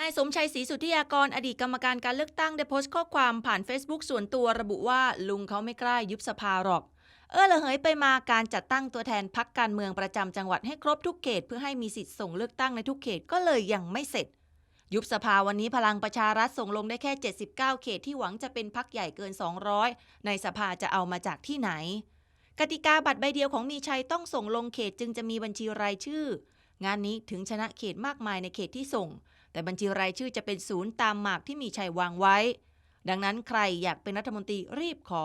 นายสมชัยศรีสุทธิยากรอดีตกรรมการการเลือกตั้งได้โพสต์ข้อความผ่าน Facebook ส่วนตัวระบุว่าลุงเขาไม่กล้ายุบสภาหรอก เออละเหยไปมาการจัดตั้งตัวแทนพักการเมืองประจำจังหวัดให้ครบทุกเขต เพื่อให้มีสิทธิ์ส่งเลือกตั้งในทุกเขตก็เลยยังไม่เสร็จ ยุบสภาวันนี้พลังประชารัฐส่งลงได้แค่ 79 เขตที่หวังจะเป็นพักใหญ่เกิน 200 ในสภาจะเอามาจากที่ไหน กติกาบัตรใบเดียวของมีชัยต้องส่งลงเขตจึงจะมีบัญชีรายชื่อ งานนี้ถึงชนะเขตมากมายในเขตที่ส่ง แต่บัญชีรายชื่อจะเป็นศูนย์ตามหมากที่มีชัยวางไว้ ดังนั้นใครอยากเป็นรัฐมนตรีรีบขอ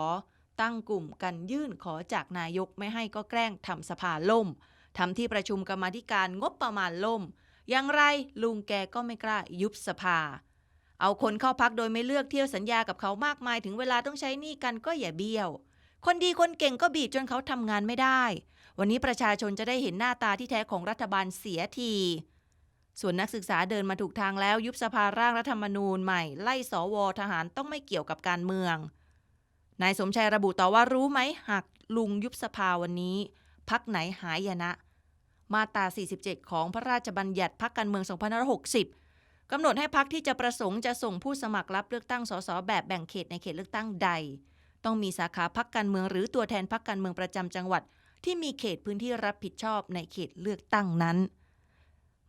ตั้งกลุ่มกันยื่นขอจากนายกไม่ให้ก็แกล้งทำสภาล่มทำที่ประชุมกรรมธิการงบประมาณล่ม อย่างไรลุงแกก็ไม่กล้ายุบสภา เอาคนเข้าพักโดยไม่เลือกเที่ยวสัญญากับเขามากมายถึงเวลาต้องใช้หนี้กันก็อย่าเบี้ยว คนดีคนเก่งก็บีบจนเขาทำงานไม่ได้ วันนี้ประชาชนจะได้เห็นหน้าตาที่แท้ของรัฐบาลเสียที ส่วนนักศึกษาเดินมาถูกทางแล้วยุบสภาร่างรัฐธรรมนูญใหม่ ไล่สวทหารต้องไม่เกี่ยวกับการเมือง นายสมชัยระบุต่อว่ารู้ไหมหากลุงยุบสภาวันนี้ พักไหนหายนะ มาตรา 47 ของพระราชบัญญัติพักการเมือง 2560 กำหนดให้พักที่จะประสงค์จะส่งผู้สมัครรับเลือกตั้งสสแบบแบ่งเขตในเขตเลือกตั้งใด ต้องมีสาขาพักการเมืองหรือตัวแทนพักการเมืองประจำจังหวัด ที่มีเขตพื้นที่รับผิดชอบในเขตเลือกตั้งนั้น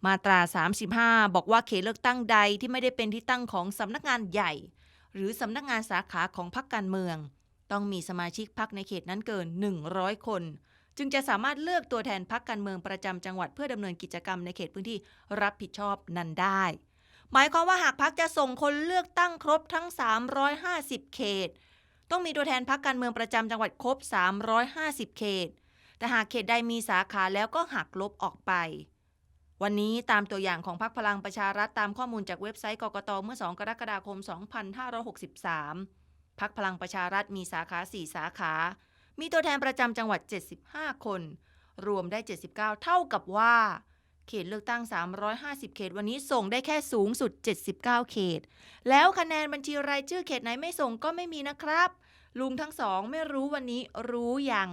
มาตรา 35 บอกว่าเขตเลือกตั้งใดที่ไม่ได้เป็นที่ตั้งของสำนักงานใหญ่ หรือสำนักงานสาขาของพักการเมือง ต้องมีสมาชิกพักในเขตนั้นเกิน 100 คน จึงจะสามารถเลือกตัวแทนพักการเมืองประจำจังหวัดเพื่อดำเนินกิจกรรมในเขตพื้นที่รับผิดชอบนั้นได้ หมายความว่าหากพักจะส่งคนเลือกตั้งครบทั้ง 350 เขต ต้องมีตัวแทนพักการเมืองประจำจังหวัดครบ 350 เขต แต่หากเขตใดมีสาขาแล้วก็หักลบออกไป วันนี้ตามตัวอย่างของพรรคพลังประชารัฐตามข้อมูลจากเว็บไซต์กกตเมื่อ 2 กรกฎาคม 2563 พักพลังประชารัฐมีสาขา 4 สาขา มีตัวแทนประจำจังหวัด 75 คน รวมได้ 79 เท่ากับว่า เขตเลือกตั้ง 350 เขต วันนี้ส่งได้แค่สูงสุด 79 เขต แล้วคะแนนบัญชีรายชื่อเขตไหนไม่ส่งก็ไม่มีนะครับ ลุงทั้งสองไม่รู้วันนี้รู้ยัง